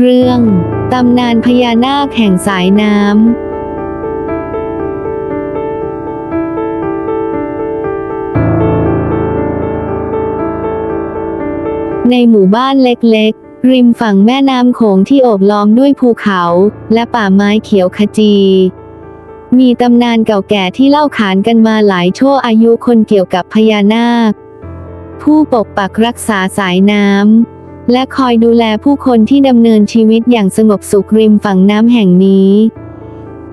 เรื่อง ตำนานพญานาคแห่งสายน้ำในหมู่บ้านเล็กๆ ริมฝั่งแม่น้ำโขงที่โอบล้อมด้วยภูเขาและป่าไม้เขียวขจี มีตำนานเก่าแก่ที่เล่าขานกันมาหลายชั่วอายุคนเกี่ยวกับพญานาค ผู้ปกปักรักษาสายน้ำ และคอยดูแลผู้คนที่ดำเนินชีวิตอย่างสงบสุขริมฝั่งน้ำแห่งนี้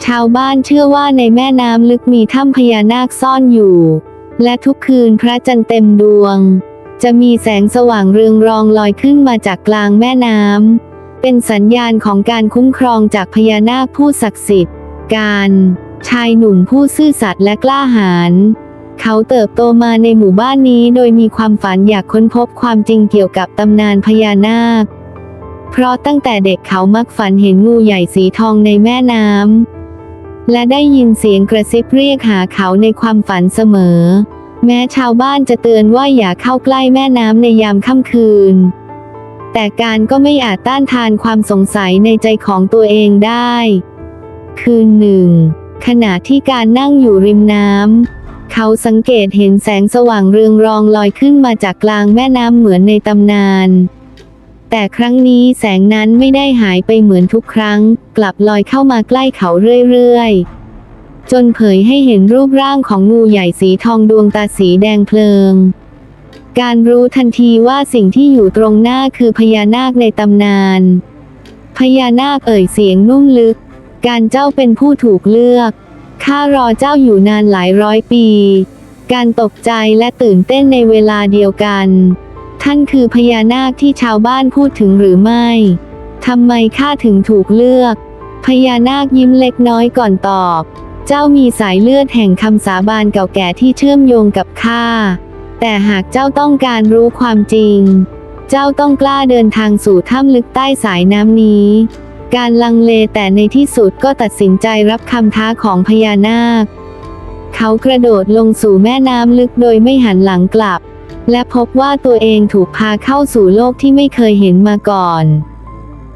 ชาวบ้านเชื่อว่าในแม่น้ำลึกมีถ้ำพญานาคซ่อนอยู่ และทุกคืนพระจันทร์เต็มดวง จะมีแสงสว่างเรืองรองลอยขึ้นมาจากกลางแม่น้ำ เป็นสัญญาณของการคุ้มครองจากพญานาคผู้ศักดิ์สิทธิ์ การชายหนุ่มผู้ซื่อสัตย์และกล้าหาญ เขาเติบโตมาในหมู่บ้านนี้โดยมีความฝันอยากค้นพบความจริงเกี่ยวกับตำนานพญานาค เพราะตั้งแต่เด็กเขามักฝันเห็นงูใหญ่สีทองในแม่น้ำและได้ยินเสียงกระซิบเรียกหาเขาในความฝันเสมอ แม้ชาวบ้านจะเตือนว่าอย่าเข้าใกล้แม่น้ำในยามค่ำคืน แต่การก็ไม่อาจต้านทานความสงสัยในใจของตัวเองได้ คืนหนึ่งขณะที่การนั่งอยู่ริมน้ำ เขาสังเกตเห็นแสงสว่างเรืองรองลอยขึ้นมาจากกลางแม่น้ำเหมือนในตำนาน แต่ครั้งนี้แสงนั้นไม่ได้หายไปเหมือนทุกครั้ง กลับลอยเข้ามาใกล้เขาเรื่อยๆ จนเผยให้เห็นรูปร่างของงูใหญ่สีทองดวงตาสีแดงเพลิง การรู้ทันทีว่าสิ่งที่อยู่ตรงหน้าคือพญานาคในตำนาน พญานาคเอ่ยเสียงนุ่มลึก การเจ้าเป็นผู้ถูกเลือก ข้ารอเจ้าอยู่นานหลายร้อยปี การตกใจและตื่นเต้นในเวลาเดียวกัน ท่านคือพญานาคที่ชาวบ้านพูดถึงหรือไม่ทำไมข้าถึงถูกเลือก พญานาคยิ้มเล็กน้อยก่อนตอบ เจ้ามีสายเลือดแห่งคำสาบานเก่าแก่ที่เชื่อมโยงกับข้า แต่หากเจ้าต้องการรู้ความจริง เจ้าต้องกล้าเดินทางสู่ถ้ำลึกใต้สายน้ำนี้ การลังเลแต่ในที่สุดก็ตัดสินใจรับคำท้าของพญานาค เขากระโดดลงสู่แม่น้ำลึกโดยไม่หันหลังกลับ และพบว่าตัวเองถูกพาเข้าสู่โลกที่ไม่เคยเห็นมาก่อน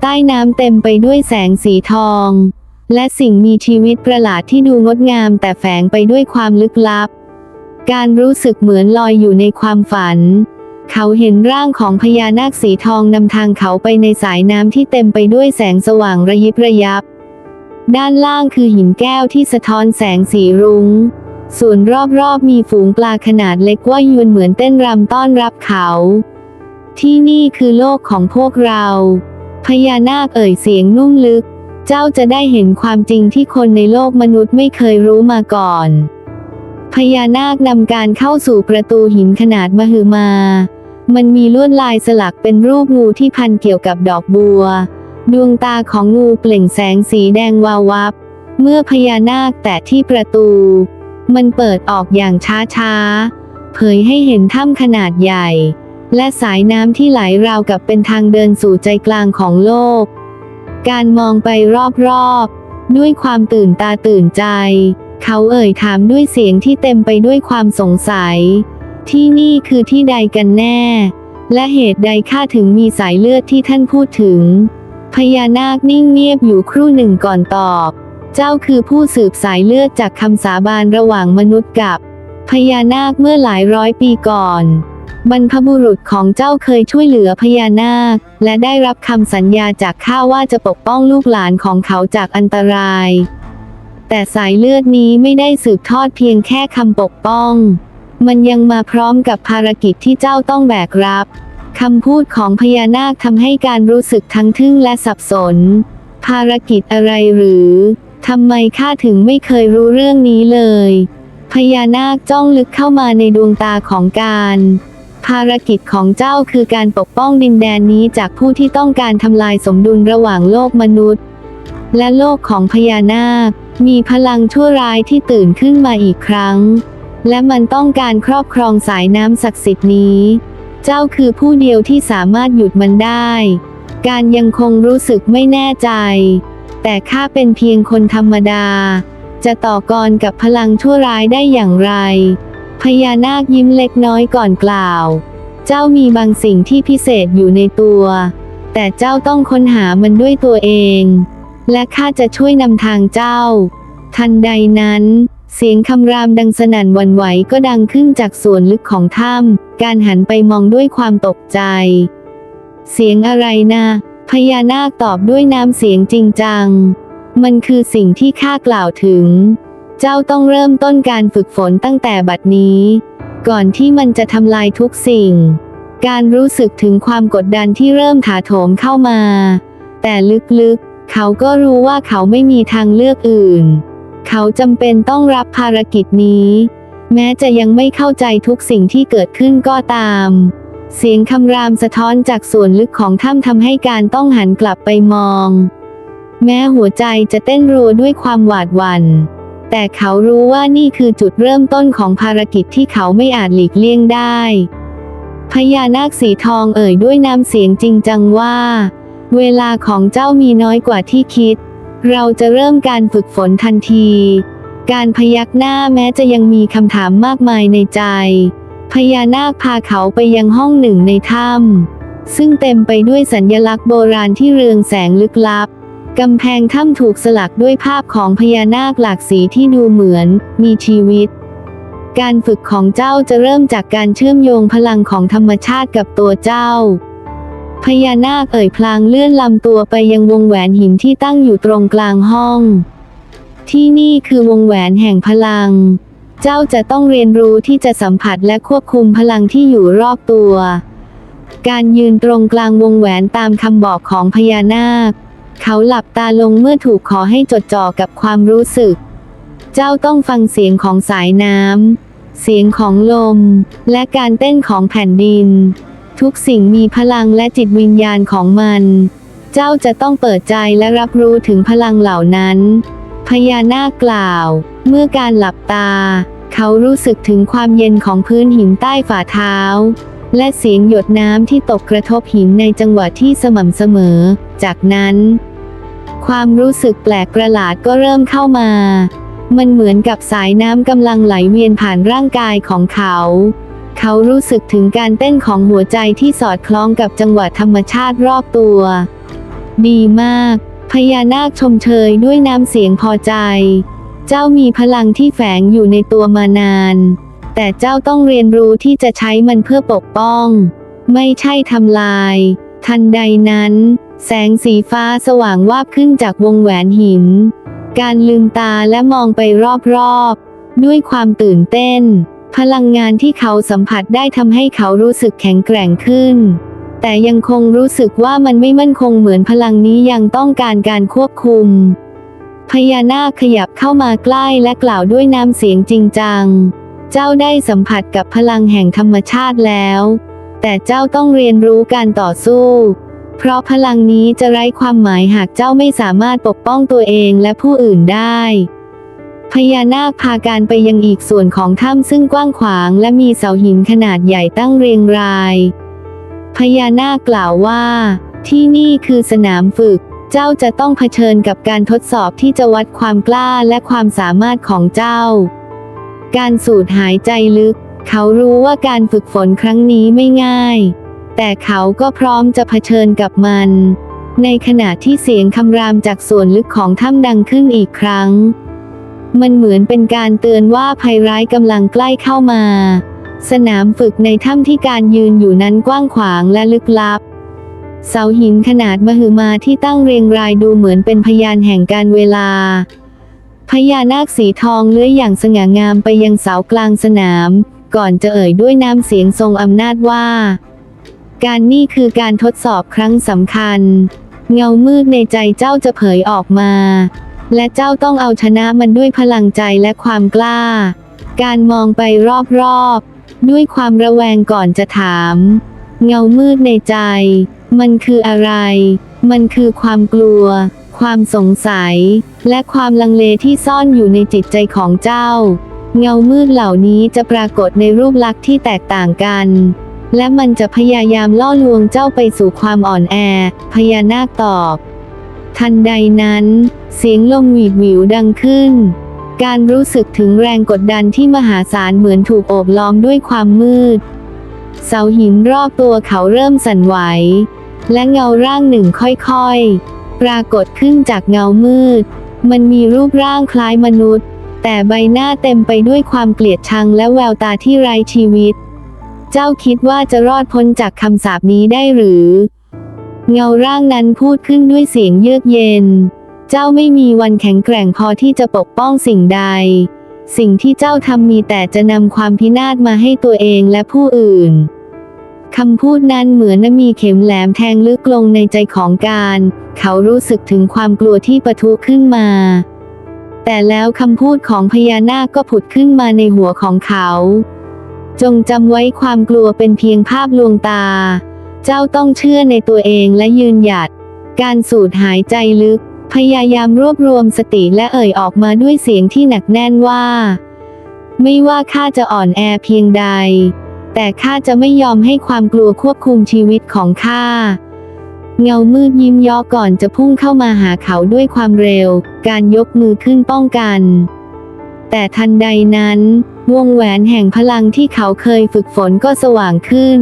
ใต้น้ำเต็มไปด้วยแสงสีทอง และสิ่งมีชีวิตประหลาดที่ดูงดงามแต่แฝงไปด้วยความลึกลับ การรู้สึกเหมือนลอยอยู่ในความฝัน เขาเห็นร่างของพญานาคสีทองนำทางเขาไปในสายน้ำที่เต็มไปด้วยแสงสว่างระยิบระยับ ด้านล่างคือหินแก้วที่สะท้อนแสงสีรุง้ง ส่วนรอบๆมีฝูงปลาขนาดเล็กว่ายวนเหมือนเต้นรำต้อนรับเขา ที่นี่คือโลกของพวกเรา พญานาคเอ่ยเสียงนุ่มลึก เจ้าจะได้เห็นความจริงที่คนในโลกมนุษย์ไม่เคยรู้มาก่อน พญานาคนำการเข้าสู่ประตูหินขนาดมหึมา มันมีลวดลายสลักเป็นรูปงูที่พันเกี่ยวกับดอกบัว ดวงตาของงูเปล่งแสงสีแดงวาววับ เมื่อพญานาคแตะที่ประตู มันเปิดออกอย่างช้าๆ เผยให้เห็นถ้ำขนาดใหญ่ และสายน้ำที่ไหลราวกับเป็นทางเดินสู่ใจกลางของโลก การมองไปรอบๆ ด้วยความตื่นตาตื่นใจ เขาเอ่ยถามด้วยเสียงที่เต็มไปด้วยความสงสัย ที่นี่คือที่ใดกันแน่ และเหตุใดข้าถึงมีสายเลือดที่ท่านพูดถึง พญานาคนิ่งเงียบอยู่ครู่หนึ่งก่อนตอบ เจ้าคือผู้สืบสายเลือดจากคำสาบานระหว่างมนุษย์กับ พญานาคเมื่อหลายร้อยปีก่อน บรรพบุรุษของเจ้าเคยช่วยเหลือพญานาค และได้รับคำสัญญาจากข้าว่าจะปกป้องลูกหลานของเขาจากอันตราย แต่สายเลือดนี้ไม่ได้สืบทอดเพียงแค่คำปกป้อง มันยังมาพร้อมกับภารกิจที่เจ้าต้องแบกรับคำพูดของพญานาคทำให้การรู้สึกทั้งทึ่งและสับสน ภารกิจอะไรหรือทำไมข้าถึงไม่เคยรู้เรื่องนี้เลย พญานาคจ้องลึกเข้ามาในดวงตาของการ ภารกิจของเจ้าคือการปกป้องดินแดนนี้จากผู้ที่ต้องการทำลายสมดุลระหว่างโลกมนุษย์ และโลกของพญานาค มีพลังชั่วร้ายที่ตื่นขึ้นมาอีกครั้ง และมันต้องการครอบครองสายน้ำศักดิ์สิทธิ์นี้ เจ้าคือผู้เดียวที่สามารถหยุดมันได้ การยังคงรู้สึกไม่แน่ใจ แต่ข้าเป็นเพียงคนธรรมดา จะต่อกรกับพลังชั่วร้ายได้อย่างไร พญานาคยิ้มเล็กน้อยก่อนกล่าว เจ้ามีบางสิ่งที่พิเศษอยู่ในตัว แต่เจ้าต้องค้นหามันด้วยตัวเอง และข้าจะช่วยนำทางเจ้า ทันใดนั้น เสียงคำรามดังสนั่นวันไหวก็ดังขึ้นจากส่วนลึกของถ้ำการหันไปมองด้วยความตกใจ เสียงอะไรนะพญานาคตอบด้วยน้ำเสียงจริงจัง มันคือสิ่งที่ข้ากล่าวถึง เจ้าต้องเริ่มต้นการฝึกฝนตั้งแต่บัดนี้ ก่อนที่มันจะทำลายทุกสิ่ง การรู้สึกถึงความกดดันที่เริ่มถาโถมเข้ามา แต่ลึกๆ เขาก็รู้ว่าเขาไม่มีทางเลือกอื่น เขาจำเป็นต้องรับภารกิจนี้ แม้จะยังไม่เข้าใจทุกสิ่งที่เกิดขึ้นก็ตาม เสียงคำรามสะท้อนจากส่วนลึกของถ้ำทำให้การต้องหันกลับไปมอง แม้หัวใจจะเต้นรัวด้วยความหวาดหวัน่น แต่เขารู้ว่านี่คือจุดเริ่มต้นของภารกิจที่เขาไม่อาจหลีกเลี่ยงได้ พญานาคสีทองเอ่ยด้วยน้ำเสียงจริงจังว่า เวลาของเจ้ามีน้อยกว่าที่คิด เราจะเริ่มการฝึกฝนทันที การพยักหน้าแม้จะยังมีคำถามมากมายในใจ พญานาคพาเขาไปยังห้องหนึ่งในถ้ำซึ่งเต็มไปด้วยสัญลักษณ์โบราณที่เรืองแสงลึกลับกำแพงถ้ำถูกสลักด้วยภาพของพญานาคหลากสีที่ดูเหมือน มีชีวิต การฝึกของเจ้าจะเริ่มจากการเชื่อมโยงพลังของธรรมชาติกับตัวเจ้า พญานาคเอ่ยพลางเลื่อนลำตัวไปยังวงแหวนหินที่ตั้งอยู่ตรงกลางห้อง ที่นี่คือวงแหวนแห่งพลัง เจ้าจะต้องเรียนรู้ที่จะสัมผัสและควบคุมพลังที่อยู่รอบตัว การยืนตรงกลางวงแหวนตามคำบอกของพญานาค เขาหลับตาลงเมื่อถูกขอให้จดจ่อกับความรู้สึก เจ้าต้องฟังเสียงของสายน้ำเสียงของลม และการเต้นของแผ่นดิน ทุกสิ่งมีพลังและจิตวิญญาณของมัน เจ้าจะต้องเปิดใจและรับรู้ถึงพลังเหล่านั้น พญานาคกล่าว เมื่อการหลับตา เขารู้สึกถึงความเย็นของพื้นหินใต้ฝ่าเท้า และเสียงหยดน้ำที่ตกกระทบหินในจังหวะที่สม่ำเสมอ จากนั้น ความรู้สึกแปลกประหลาดก็เริ่มเข้ามามันเหมือนกับสายน้ำกำลังไหลเวียนผ่านร่างกายของเขา เขารู้สึกถึงการเต้นของหัวใจที่สอดคล้องกับจังหวะธรรมชาติรอบตัว ดีมาก พญานาคชมเชยด้วยน้ำเสียงพอใจ เจ้ามีพลังที่แฝงอยู่ในตัวมานาน แต่เจ้าต้องเรียนรู้ที่จะใช้มันเพื่อปกป้อง ไม่ใช่ทำลาย ทันใดนั้น แสงสีฟ้าสว่างวาบขึ้นจากวงแหวนหิน การลืมตาและมองไปรอบๆ ด้วยความตื่นเต้น พลังงานที่เขาสัมผัสได้ทำให้เขารู้สึกแข็งแกร่งขึ้น แต่ยังคงรู้สึกว่ามันไม่มั่นคงเหมือนพลังนี้ยังต้องการการควบคุม พญานาคขยับเข้ามาใกล้และกล่าวด้วยน้ำเสียงจริงจัง เจ้าได้สัมผัสกับพลังแห่งธรรมชาติแล้ว แต่เจ้าต้องเรียนรู้การต่อสู้ เพราะพลังนี้จะไร้ความหมายหากเจ้าไม่สามารถปกป้องตัวเองและผู้อื่นได้ พญานาคพาการไปยังอีกส่วนของถ้ำซึ่งกว้างขวางและมีเสาหินขนาดใหญ่ตั้งเรียงราย พญานาคกล่าวว่า ที่นี่คือสนามฝึก เจ้าจะต้องเผชิญกับการทดสอบที่จะวัดความกล้าและความสามารถของเจ้า การสูดหายใจลึก เขารู้ว่าการฝึกฝนครั้งนี้ไม่ง่าย แต่เขาก็พร้อมจะเผชิญกับมัน ในขณะที่เสียงคำรามจากส่วนลึกของถ้ำดังขึ้นอีกครั้ง มันเหมือนเป็นการเตือนว่าภัยร้ายกำลังใกล้เข้ามา สนามฝึกในถ้ำที่การยืนอยู่นั้นกว้างขวางและลึกลับ เสาหินขนาดมหึมาที่ตั้งเรียงรายดูเหมือนเป็นพยานแห่งการเวลา พญานาคสีทองเลื้อยอย่างสง่างามไปยังเสากลางสนาม ก่อนจะเอ่ยด้วยน้ำเสียงทรงอำนาจว่า การนี่คือการทดสอบครั้งสำคัญ เงามืดในใจเจ้าจะเผยออกมา และเจ้าต้องเอาชนะมันด้วยพลังใจและความกล้า การมองไปรอบๆ ด้วยความระแวงก่อนจะถาม เงามืดในใจ มันคืออะไร มันคือความกลัว ความสงสัย และความลังเลที่ซ่อนอยู่ในจิตใจของเจ้า เงามืดเหล่านี้จะปรากฏในรูปลักษณ์ที่แตกต่างกัน และมันจะพยายามล่อลวงเจ้าไปสู่ความอ่อนแอ พญานาคตอบ ทันใดนั้น เสียงลมหวีดหวิวดังขึ้น การรู้สึกถึงแรงกดดันที่มหาศาลเหมือนถูกโอบล้อมด้วยความมืด เสาหินรอบตัวเขาเริ่มสั่นไหว และเงาร่างหนึ่งค่อยๆ ปรากฏขึ้นจากเงามืด มันมีรูปร่างคล้ายมนุษย์ แต่ใบหน้าเต็มไปด้วยความเกลียดชังและแววตาที่ไร้ชีวิต เจ้าคิดว่าจะรอดพ้นจากคำสาปนี้ได้หรือ เงาร่างนั้นพูดขึ้นด้วยเสียงเยือกเย็น เจ้าไม่มีวันแข็งแกร่งพอที่จะปกป้องสิ่งใด สิ่งที่เจ้าทำมีแต่จะนำความพินาศมาให้ตัวเองและผู้อื่นคำพูดนั้นเหมือนมีเข็มแหลมแทงลึกลงในใจของการ เขารู้สึกถึงความกลัวที่ปะทุขึ้นมา แต่แล้วคำพูดของพญานาคก็ผุดขึ้นมาในหัวของเขา จงจำไว้ความกลัวเป็นเพียงภาพลวงตา เจ้าต้องเชื่อในตัวเองและยืนหยัด การสูดหายใจลึก พยายามรวบรวมสติและเอ่ยออกมาด้วยเสียงที่หนักแน่นว่า ไม่ว่าข้าจะอ่อนแอเพียงใด แต่ข้าจะไม่ยอมให้ความกลัวควบคุมชีวิตของข้าเงามืดยิ้มย่อก่อนจะพุ่งเข้ามาหาเขาด้วยความเร็ว การยกมือขึ้นป้องกัน แต่ทันใดนั้น วงแหวนแห่งพลังที่เขาเคยฝึกฝนก็สว่างขึ้น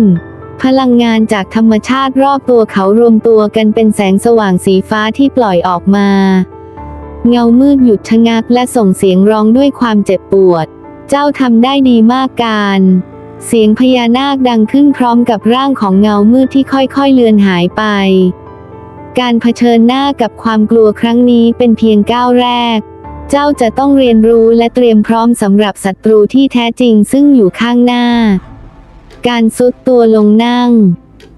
พลังงานจากธรรมชาติรอบตัวเขารวมตัวกันเป็นแสงสว่างสีฟ้าที่ปล่อยออกมา เงามืดหยุดชะงักและส่งเสียงร้องด้วยความเจ็บปวด เจ้าทำได้ดีมากการ เสียงพญานาคดังขึ้นพร้อมกับร่างของเงามืดที่ค่อยๆเลือนหายไป การเผชิญหน้ากับความกลัวครั้งนี้เป็นเพียงก้าวแรก เจ้าจะต้องเรียนรู้และเตรียมพร้อมสำหรับศัตรูที่แท้จริงซึ่งอยู่ข้างหน้า การซุดตัวลงนั่ง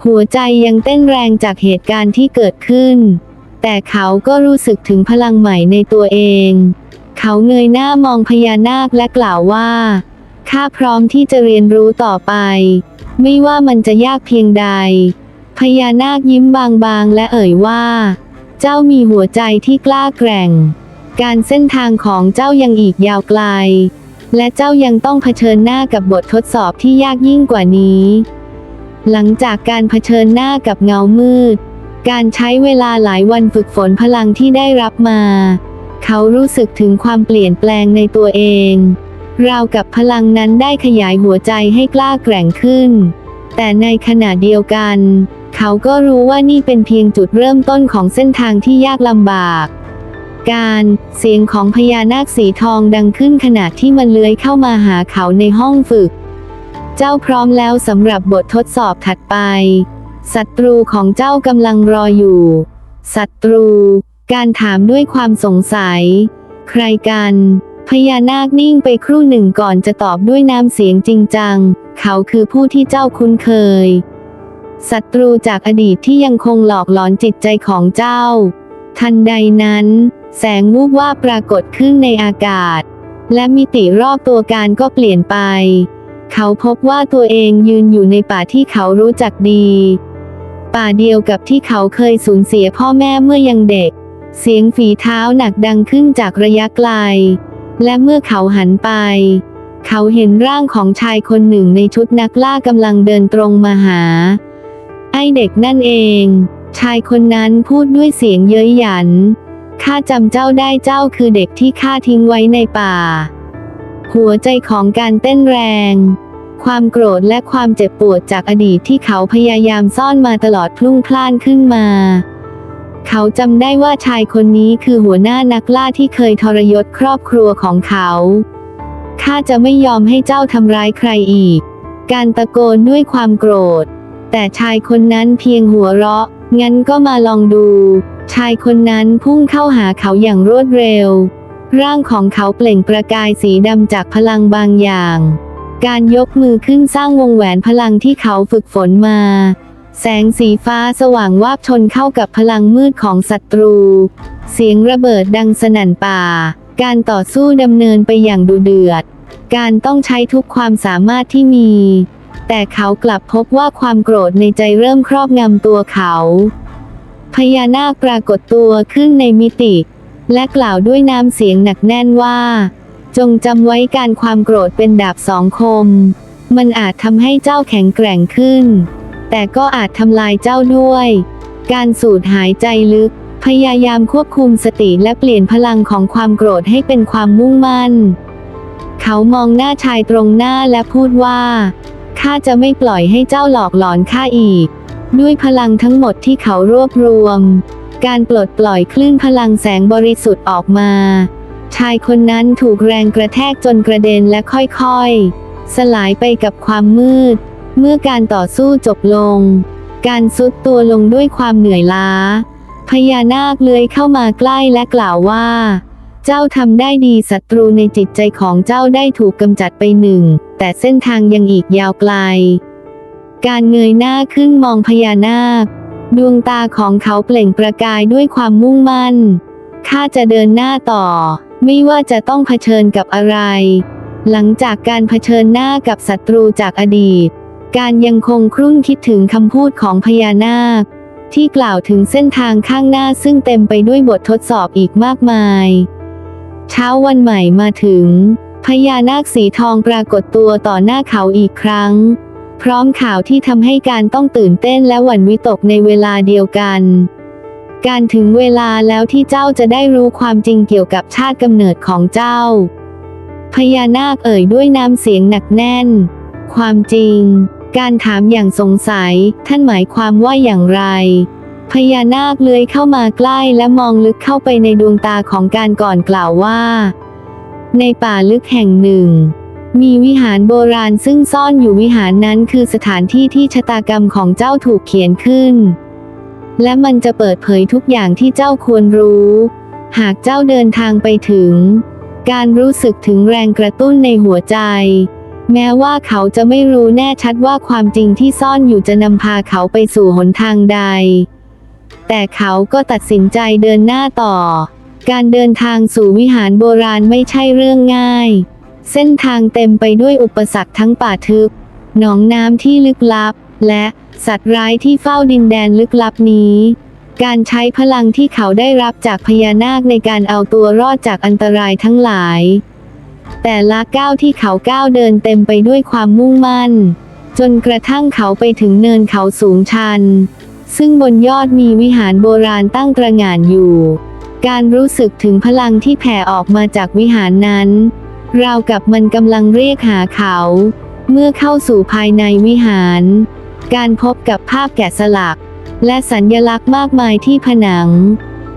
หัวใจยังเต้นแรงจากเหตุการณ์ที่เกิดขึ้น แต่เขาก็รู้สึกถึงพลังใหม่ในตัวเอง เขาเงยหน้ามองพญานาคและกล่าวว่า ข้าพร้อมที่จะเรียนรู้ต่อไป ไม่ว่ามันจะยากเพียงใด พญานาคยิ้มบางๆและเอ่ยว่า เจ้ามีหัวใจที่กล้าแกร่ง การเส้นทางของเจ้ายังอีกยาวไกล และเจ้ายังต้องเผชิญหน้ากับบททดสอบที่ยากยิ่งกว่านี้ หลังจากการเผชิญหน้ากับเงามืด การใช้เวลาหลายวันฝึกฝนพลังที่ได้รับมา เขารู้สึกถึงความเปลี่ยนแปลงในตัวเอง ราวกับพลังนั้นได้ขยายหัวใจให้กล้าแกร่งขึ้น แต่ในขณะเดียวกัน เขาก็รู้ว่านี่เป็นเพียงจุดเริ่มต้นของเส้นทางที่ยากลำบาก การ เสียงของพญานาคสีทองดังขึ้นขณะที่มันเลื้อยเข้ามาหาเขาในห้องฝึก เจ้าพร้อมแล้วสำหรับบททดสอบถัดไป ศัตรูของเจ้ากำลังรออยู่ ศัตรู การถามด้วยความสงสัย ใครกัน พญานาคนิ่งไปครู่หนึ่งก่อนจะตอบด้วยน้ำเสียงจริงจัง เขาคือผู้ที่เจ้าคุ้นเคย ศัตรูจากอดีตที่ยังคงหลอกหลอนจิตใจของเจ้า ทันใดนั้น แสงวูบว่าปรากฏขึ้นในอากาศ และมิติรอบตัวการก็เปลี่ยนไป เขาพบว่าตัวเองยืนอยู่ในป่าที่เขารู้จักดี ป่าเดียวกับที่เขาเคยสูญเสียพ่อแม่เมื่อยังเด็ก เสียงฝีเท้าหนักดังขึ้นจากระยะไกล และเมื่อเขาหันไป เขาเห็นร่างของชายคนหนึ่งในชุดนักล่ากำลังเดินตรงมาหา ไอเด็กนั่นเอง ชายคนนั้นพูดด้วยเสียงเย้ยหยัน ข้าจำเจ้าได้เจ้าคือเด็กที่ข้าทิ้งไว้ในป่า หัวใจของการเต้นแรง ความโกรธและความเจ็บปวดจากอดีตที่เขาพยายามซ่อนมาตลอดพลุ่งพล่านขึ้นมา เขาจำได้ว่าชายคนนี้คือหัวหน้านักล่าที่เคยทรยศครอบครัวของเขาข้าจะไม่ยอมให้เจ้าทำร้ายใครอีก การตะโกนด้วยความโกรธ แต่ชายคนนั้นเพียงหัวเราะ งั้นก็มาลองดู ชายคนนั้นพุ่งเข้าหาเขาอย่างรวดเร็ว ร่างของเขาเปล่งประกายสีดำจากพลังบางอย่าง การยกมือขึ้นสร้างวงแหวนพลังที่เขาฝึกฝนมา แสงสีฟ้าสว่างวาบชนเข้ากับพลังมืดของศัตรู เสียงระเบิดดังสนั่นป่า การต่อสู้ดำเนินไปอย่างดุเดือด การต้องใช้ทุกความสามารถที่มี แต่เขากลับพบว่าความโกรธในใจเริ่มครอบงำตัวเขา พญานาคปรากฏตัวขึ้นในมิติ และกล่าวด้วยน้ำเสียงหนักแน่นว่า จงจำไว้การความโกรธเป็นดาบสองคม มันอาจทำให้เจ้าแข็งแกร่งขึ้น แต่ก็อาจทำลายเจ้าด้วย การสูดหายใจลึก พยายามควบคุมสติและเปลี่ยนพลังของความโกรธให้เป็นความมุ่งมั่น เขามองหน้าชายตรงหน้าและพูดว่า ข้าจะไม่ปล่อยให้เจ้าหลอกหลอนข้าอีก ด้วยพลังทั้งหมดที่เขารวบรวม การปลดปล่อยคลื่นพลังแสงบริสุทธิ์ออกมา ชายคนนั้นถูกแรงกระแทกจนกระเด็นและค่อยๆ สลายไปกับความมืด เมื่อการต่อสู้จบลง การซุดตัวลงด้วยความเหนื่อยล้า พญานาคเลื้อยเข้ามาใกล้และกล่าวว่า เจ้าทำได้ดีศัตรูในจิตใจของเจ้าได้ถูกกำจัดไปหนึ่ง แต่เส้นทางยังอีกยาวไกล การเงยหน้าขึ้นมองพญานาค ดวงตาของเขาเปล่งประกายด้วยความมุ่งมั่น ข้าจะเดินหน้าต่อ ไม่ว่าจะต้องเผชิญกับอะไร หลังจากการเผชิญหน้ากับศัตรูจากอดีต การยังคงครุ่นคิดถึงคำพูดของพญานาค ที่กล่าวถึงเส้นทางข้างหน้าซึ่งเต็มไปด้วยบททดสอบอีกมากมาย เช้าวันใหม่มาถึง พญานาคสีทองปรากฏตัวต่อหน้าเขาอีกครั้ง พร้อมข่าวที่ทำให้การต้องตื่นเต้นและหวั่นวิตกในเวลาเดียวกัน การถึงเวลาแล้วที่เจ้าจะได้รู้ความจริงเกี่ยวกับชาติกำเนิดของเจ้า พญานาคเอ่ยด้วยน้ำเสียงหนักแน่น ความจริง การถามอย่างสงสัย ท่านหมายความว่าอย่างไรพญานาคเลื้อยเข้ามาใกล้และมองลึกเข้าไปในดวงตาของการก่อนกล่าวว่า ในป่าลึกแห่งหนึ่ง มีวิหารโบราณซึ่งซ่อนอยู่วิหารนั้นคือสถานที่ที่ชะตากรรมของเจ้าถูกเขียนขึ้น และมันจะเปิดเผยทุกอย่างที่เจ้าควรรู้ หากเจ้าเดินทางไปถึง การรู้สึกถึงแรงกระตุ้นในหัวใจ แม้ว่าเขาจะไม่รู้แน่ชัดว่าความจริงที่ซ่อนอยู่จะนำพาเขาไปสู่หนทางใด แต่เขาก็ตัดสินใจเดินหน้าต่อ การเดินทางสู่วิหารโบราณไม่ใช่เรื่องง่าย เส้นทางเต็มไปด้วยอุปสรรคทั้งป่าทึบ หนองน้ำที่ลึกลับ และสัตว์ร้ายที่เฝ้าดินแดนลึกลับนี้ การใช้พลังที่เขาได้รับจากพญานาคในการเอาตัวรอดจากอันตรายทั้งหลาย แต่ละก้าวที่เขาก้าวเดินเต็มไปด้วยความมุ่งมั่น จนกระทั่งเขาไปถึงเนินเขาสูงชัน ซึ่งบนยอดมีวิหารโบราณตั้งตระหง่านอยู่ การรู้สึกถึงพลังที่แผ่ออกมาจากวิหารนั้น ราวกับมันกำลังเรียกหาเขา เมื่อเข้าสู่ภายในวิหาร การพบกับภาพแกะสลัก และสัญญลักษณ์มากมายที่ผนัง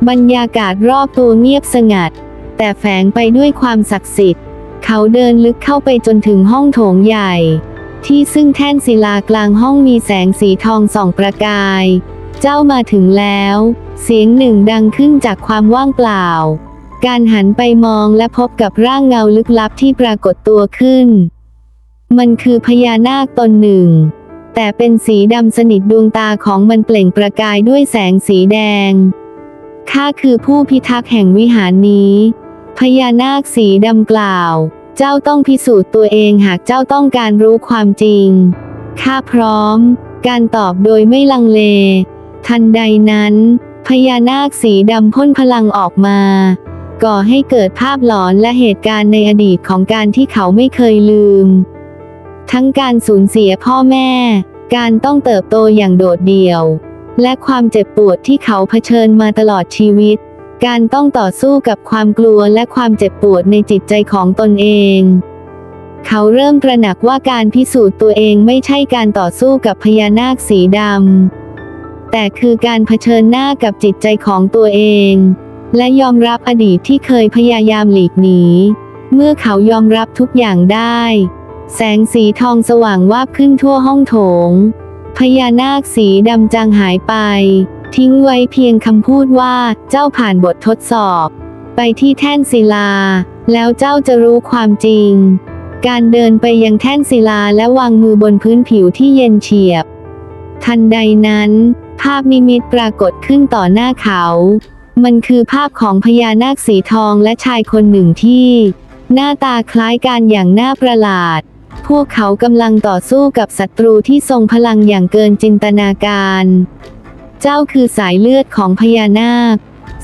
บรรยากาศรอบตัวเงียบสงัด แต่แฝงไปด้วยความศักดิ์สิทธิ์ เขาเดินลึกเข้าไปจนถึงห้องโถงใหญ่ ที่ซึ่งแท่นศิลากลางห้องมีแสงสีทองส่องประกาย เจ้ามาถึงแล้ว เสียงหนึ่งดังขึ้นจากความว่างเปล่า การหันไปมองและพบกับร่างเงาลึกลับที่ปรากฏตัวขึ้น มันคือพญานาคตนหนึ่ง แต่เป็นสีดำสนิทดวงตาของมันเปล่งประกายด้วยแสงสีแดง ข้าคือผู้พิทักษ์แห่งวิหารนี้ พญานาคสีดำกล่าว เจ้าต้องพิสูจน์ตัวเองหากเจ้าต้องการรู้ความจริง ข้าพร้อม การตอบโดยไม่ลังเล ทันใดนั้น พญานาคสีดำพ่นพลังออกมา ก่อให้เกิดภาพหลอนและเหตุการณ์ในอดีตของการที่เขาไม่เคยลืม ทั้งการสูญเสียพ่อแม่ การต้องเติบโตอย่างโดดเดี่ยว และความเจ็บปวดที่เขาเผชิญมาตลอดชีวิต การต้องต่อสู้กับความกลัวและความเจ็บปวดในจิตใจของตนเองเขาเริ่มตระหนักว่าการพิสูจน์ตัวเองไม่ใช่การต่อสู้กับพญานาคสีดำ แต่คือการเผชิญหน้ากับจิตใจของตัวเอง และยอมรับอดีตที่เคยพยายามหลีกหนี เมื่อเขายอมรับทุกอย่างได้ แสงสีทองสว่างวาบขึ้นทั่วห้องโถง พญานาคสีดำจางหายไป ทิ้งไว้เพียงคำพูดว่าเจ้าผ่านบททดสอบ ไปที่แท่นศิลา แล้วเจ้าจะรู้ความจริง การเดินไปยังแท่นศิลาและวางมือบนพื้นผิวที่เย็นเฉียบทันใดนั้น ภาพนิมิตปรากฏขึ้นต่อหน้าเขา มันคือภาพของพญานาคสีทองและชายคนหนึ่งที่ หน้าตาคล้ายกันอย่างน่าประหลาด พวกเขากำลังต่อสู้กับศัตรูที่ทรงพลังอย่างเกินจินตนาการ เจ้าคือสายเลือดของพญานาค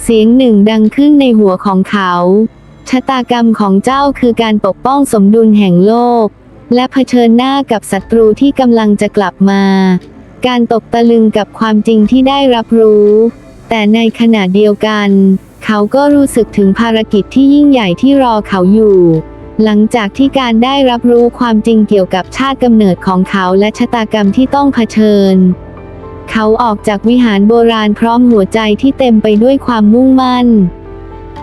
เสียงหนึ่งดังขึ้นในหัวของเขา ชะตากรรมของเจ้าคือการปกป้องสมดุลแห่งโลก และเผชิญหน้ากับศัตรูที่กำลังจะกลับมา การตกตะลึงกับความจริงที่ได้รับรู้ แต่ในขณะเดียวกัน เขาก็รู้สึกถึงภารกิจที่ยิ่งใหญ่ที่รอเขาอยู่ หลังจากที่การได้รับรู้ความจริงเกี่ยวกับชาติกำเนิดของเขาและชะตากรรมที่ต้องเผชิญ เขาออกจากวิหารโบราณพร้อมหัวใจที่เต็มไปด้วยความมุ่งมั่น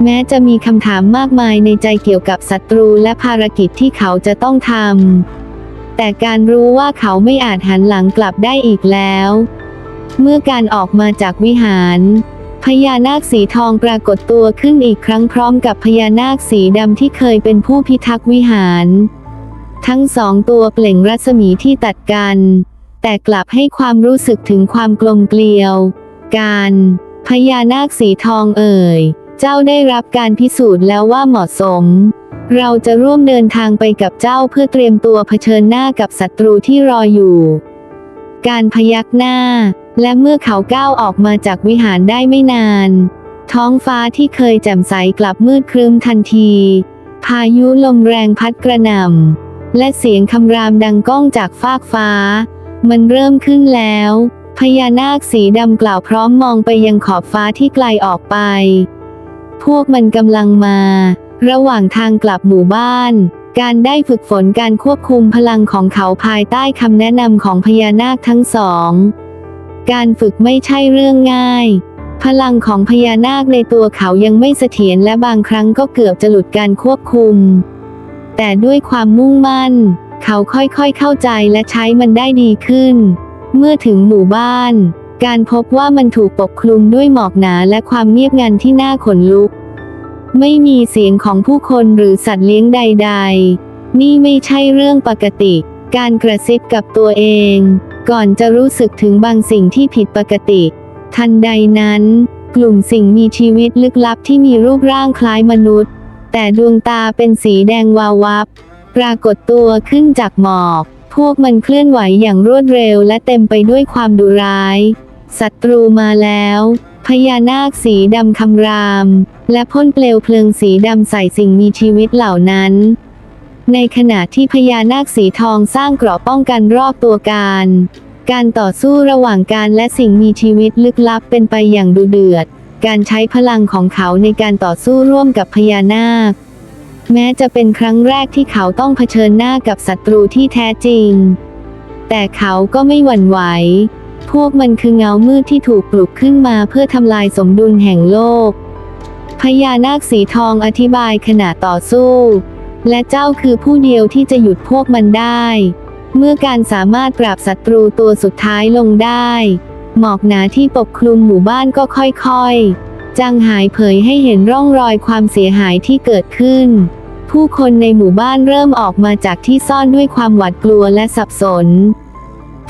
แม้จะมีคำถามมากมายในใจเกี่ยวกับศัตรูและภารกิจที่เขาจะต้องทำ แต่การรู้ว่าเขาไม่อาจหันหลังกลับได้อีกแล้ว เมื่อการออกมาจากวิหาร พญานาคสีทองปรากฏตัวขึ้นอีกครั้งพร้อมกับพญานาคสีดำที่เคยเป็นผู้พิทักษ์วิหาร ทั้งสองตัวเปล่งรัศมีที่ตัดกัน แต่กลับให้ความรู้สึกถึงความกลมเกลียว การพญานาคสีทองเอ่ย เจ้าได้รับการพิสูจน์แล้วว่าเหมาะสม เราจะร่วมเดินทางไปกับเจ้าเพื่อเตรียมตัวเผชิญหน้ากับศัตรูที่รออยู่ การพยักหน้า และเมื่อเขาก้าวออกมาจากวิหารได้ไม่นาน ท้องฟ้าที่เคยแจ่มใสกลับมืดครึ้มทันที พายุลมแรงพัดกระหน่ำและเสียงคำรามดังก้องจากฟากฟ้า มันเริ่มขึ้นแล้วพญานาคสีดำกล่าวพร้อมมองไปยังขอบฟ้าที่ไกลออกไป พวกมันกำลังมา ระหว่างทางกลับหมู่บ้าน การได้ฝึกฝนการควบคุมพลังของเขาภายใต้คำแนะนำของพญานาคทั้งสอง การฝึกไม่ใช่เรื่องง่าย พลังของพญานาคในตัวเขายังไม่เสถียรและบางครั้งก็เกือบจะหลุดการควบคุม แต่ด้วยความมุ่งมั่น เขาค่อยๆเข้าใจและใช้มันได้ดีขึ้น เมื่อถึงหมู่บ้าน การพบว่ามันถูกปกคลุมด้วยหมอกหนาและความเงียบงันที่น่าขนลุก ไม่มีเสียงของผู้คนหรือสัตว์เลี้ยงใด ๆ นี่ไม่ใช่เรื่องปกติ การกระซิบกับตัวเอง ก่อนจะรู้สึกถึงบางสิ่งที่ผิดปกติ ทันใดนั้น กลุ่มสิ่งมีชีวิตลึกลับที่มีรูปร่างคล้ายมนุษย์ แต่ดวงตาเป็นสีแดงวาววับ ปรากฏตัวขึ้นจากหมอก พวกมันเคลื่อนไหวอย่างรวดเร็วและเต็มไปด้วยความดุร้าย ศัตรูมาแล้ว พญานาคสีดำคำราม และพ่นเปลวเพลิงสีดำใส่สิ่งมีชีวิตเหล่านั้น ในขณะที่พญานาคสีทองสร้างเกราะป้องกันรอบตัวการ การต่อสู้ระหว่างการและสิ่งมีชีวิตลึกลับเป็นไปอย่างดุเดือด การใช้พลังของเขาในการต่อสู้ร่วมกับพญานาค แม้จะเป็นครั้งแรกที่เขาต้องเผชิญหน้ากับศัตรูที่แท้จริง แต่เขาก็ไม่หวั่นไหว พวกมันคือเงามืดที่ถูกปลุกขึ้นมาเพื่อทำลายสมดุลแห่งโลก พญานาคสีทองอธิบายขณะต่อสู้ และเจ้าคือผู้เดียวที่จะหยุดพวกมันได้ เมื่อการสามารถปราบศัตรูตัวสุดท้ายลงได้ หมอกหนาที่ปกคลุมหมู่บ้านก็ค่อยๆ จางหายเผยให้เห็นร่องรอยความเสียหายที่เกิดขึ้น ผู้คนในหมู่บ้านเริ่มออกมาจากที่ซ่อนด้วยความหวาดกลัวและสับสน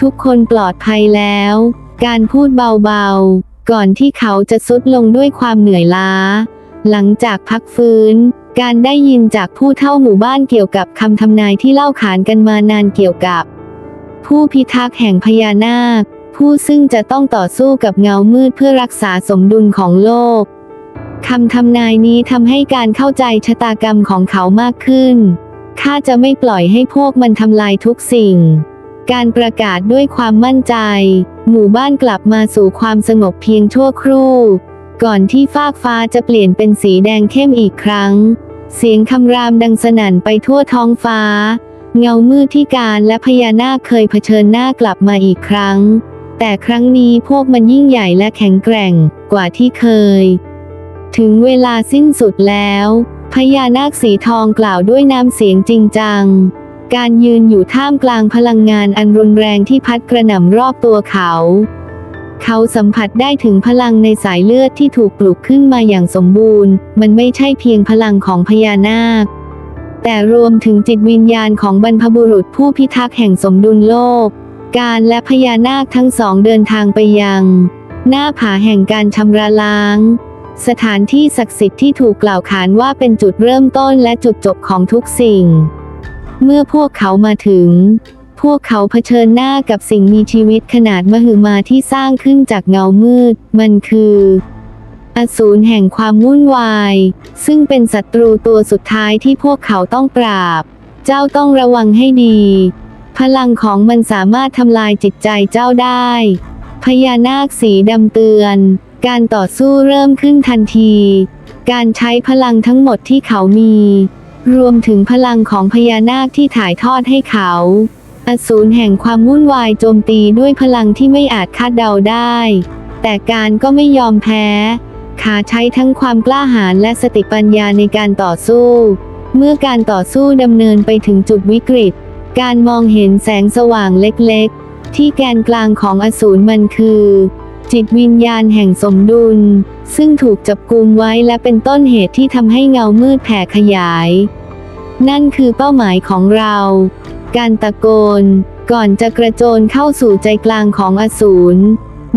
ทุกคนปลอดภัยแล้ว การพูดเบาๆ ก่อนที่เขาจะสุดลงด้วยความเหนื่อยล้า หลังจากพักฟื้น การได้ยินจากผู้เท่าหมู่บ้านเกี่ยวกับคำทำนายที่เล่าขานกันมานานเกี่ยวกับ ผู้พิทักษ์แห่งพญานาค ผู้ซึ่งจะต้องต่อสู้กับเงามืดเพื่อรักษาสมดุลของโลกคำทำนายนี้ทำให้การเข้าใจชะตากรรมของเขามากขึ้นข้าจะไม่ปล่อยให้พวกมันทำลายทุกสิ่ง การประกาศด้วยความมั่นใจ หมู่บ้านกลับมาสู่ความสงบเพียงชั่วครู่ ก่อนที่ฟากฟ้าจะเปลี่ยนเป็นสีแดงเข้มอีกครั้ง เสียงคำรามดังสนั่นไปทั่วท้องฟ้า เงามืดที่การและพญานาคเคยเผชิญหน้ากลับมาอีกครั้ง แต่ครั้งนี้พวกมันยิ่งใหญ่และแข็งแกร่งกว่าที่เคย ถึงเวลาสิ้นสุดแล้ว พญานาคสีทองกล่าวด้วยน้ำเสียงจริงจัง การยืนอยู่ท่ามกลางพลังงานอันรุนแรงที่พัดกระหน่ำรอบตัวเขา เขาสัมผัสได้ถึงพลังในสายเลือดที่ถูกปลุกขึ้นมาอย่างสมบูรณ์ มันไม่ใช่เพียงพลังของพญานาค แต่รวมถึงจิตวิญญาณของบรรพบุรุษผู้พิทักษ์แห่งสมดุลโลก การและพญานาคทั้งสองเดินทางไปยัง หน้าผาแห่งการชำระล้างสถานที่ศักดิ์สิทธิ์ที่ถูกกล่าวขานว่าเป็นจุดเริ่มต้นและจุดจบของทุกสิ่ง เมื่อพวกเขามาถึง พวกเขาเผชิญหน้ากับสิ่งมีชีวิตขนาดมหึมาที่สร้างขึ้นจากเงามืด มันคืออสูรแห่งความวุ่นวาย ซึ่งเป็นศัตรูตัวสุดท้ายที่พวกเขาต้องปราบ เจ้าต้องระวังให้ดี พลังของมันสามารถทำลายจิตใจเจ้าได้ พญานาคสีดำเตือน การต่อสู้เริ่มขึ้นทันที การใช้พลังทั้งหมดที่เขามี รวมถึงพลังของพญานาคที่ถ่ายทอดให้เขา อสูรแห่งความวุ่นวายโจมตีด้วยพลังที่ไม่อาจคาดเดาได้ แต่การก็ไม่ยอมแพ้ ขาใช้ทั้งความกล้าหาญและสติปัญญาในการต่อสู้ เมื่อการต่อสู้ดำเนินไปถึงจุดวิกฤต การมองเห็นแสงสว่างเล็กๆ ที่แกนกลางของอสูรมันคือ จิตวิญญาณแห่งสมดุลซึ่งถูกจับกุมไว้และเป็นต้นเหตุที่ทำให้เงามืดแผ่ขยาย นั่นคือเป้าหมายของเรา การตะโกน ก่อนจะกระโจนเข้าสู่ใจกลางของอสูร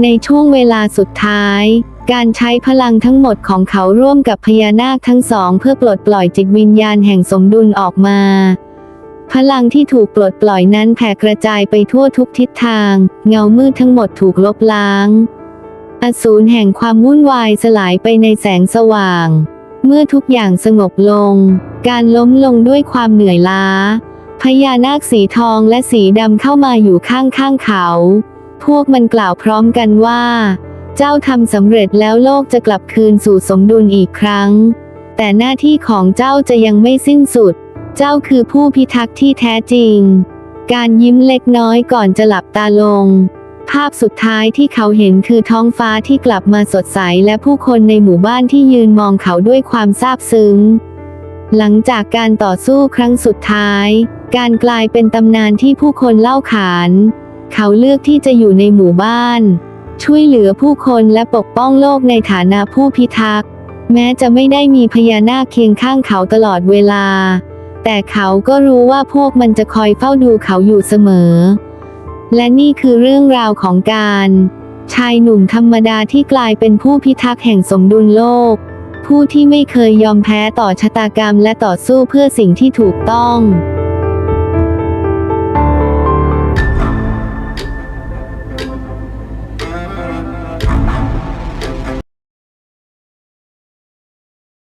ในช่วงเวลาสุดท้าย การใช้พลังทั้งหมดของเขาร่วมกับพญานาคทั้งสองเพื่อปลดปล่อยจิตวิญญาณแห่งสมดุลออกมา พลังที่ถูกปลดปล่อยนั้นแผ่กระจายไปทั่วทุกทิศทาง เงามืดทั้งหมดถูกลบล้าง อสูรแห่งความวุ่นวายสลายไปในแสงสว่าง เมื่อทุกอย่างสงบลง การล้มลงด้วยความเหนื่อยล้า พญานาคสีทองและสีดำเข้ามาอยู่ข้างข้างๆเขา พวกมันกล่าวพร้อมกันว่า เจ้าทำสำเร็จแล้วโลกจะกลับคืนสู่สมดุลอีกครั้ง แต่หน้าที่ของเจ้าจะยังไม่สิ้นสุด เจ้าคือผู้พิทักษ์ที่แท้จริง การยิ้มเล็กน้อยก่อนจะหลับตาลงภาพสุดท้ายที่เขาเห็นคือท้องฟ้าที่กลับมาสดใสและผู้คนในหมู่บ้านที่ยืนมองเขาด้วยความซาบซึ้ง หลังจากการต่อสู้ครั้งสุดท้าย การกลายเป็นตำนานที่ผู้คนเล่าขาน เขาเลือกที่จะอยู่ในหมู่บ้าน ช่วยเหลือผู้คนและปกป้องโลกในฐานะผู้พิทักษ์ แม้จะไม่ได้มีพญานาคเคียงข้างเขาตลอดเวลา แต่เขาก็รู้ว่าพวกมันจะคอยเฝ้าดูเขาอยู่เสมอ และนี่คือเรื่องราวของการ ชายหนุ่มธรรมดาที่กลายเป็นผู้พิทักษ์แห่งสมดุลโลก ผู้ที่ไม่เคยยอมแพ้ต่อชะตากรรมและต่อสู้เพื่อสิ่งที่ถูกต้อง